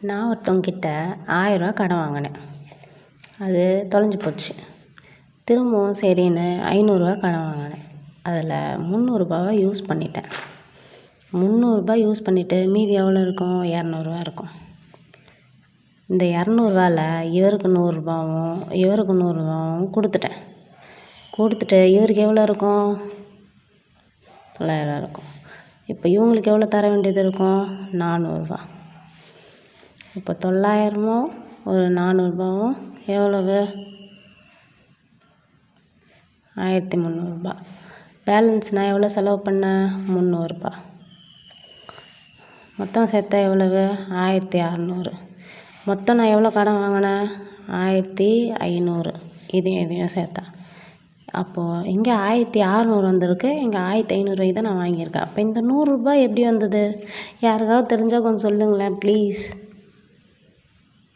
நான் ஒருத்தவங்கிட்ட ஆயரூவா கடன் வாங்கினேன். அது தொலைஞ்சு போச்சு. திரும்பவும் சரின்னு ஐநூறுரூவா கடன் வாங்கினேன். அதில் முந்நூறுபாவை யூஸ் பண்ணிட்டேன். முந்நூறுரூபா யூஸ் பண்ணிவிட்டு மீதி எவ்வளோ இருக்கும்? இரநூறுவா இருக்கும். இந்த இரநூறுவால இவருக்கு நூறுரூபாவும் இவருக்கு நூறுரூபாவும் கொடுத்துட்டேன். கொடுத்துட்டு இவருக்கு எவ்வளோ இருக்கும்? தொள்ளாயிரரூவா இருக்கும். இப்போ இவங்களுக்கு எவ்வளோ தர வேண்டியது இருக்கும்? நானூறுரூவா. இப்போ தொள்ளாயிரமும் ஒரு நானூறுரூபாவும் எவ்வளவு? ஆயிரத்தி முந்நூறுரூபா பேலன்ஸ் நான் எவ்வளோ செலவு பண்ணேன் முந்நூறுரூபா மொத்தம் சேர்த்தா எவ்வளவு? ஆயிரத்தி அறநூறு. மொத்தம் நான் எவ்வளோ கடன் வாங்கினேன் ஆயிரத்தி ஐநூறு. இதையும் இதையும் சேர்த்தா. அப்போது இங்கே ஆயிரத்தி அறநூறு வந்திருக்கு. இங்கே ஆயிரத்தி ஐநூறுரூவாய்க்கு தான் நான் வாங்கியிருக்கேன். அப்போ இந்த நூறுரூபா எப்படி வந்தது? யாருக்காவது தெரிஞ்சால் கொஞ்சம் சொல்லுங்களேன் ப்ளீஸ்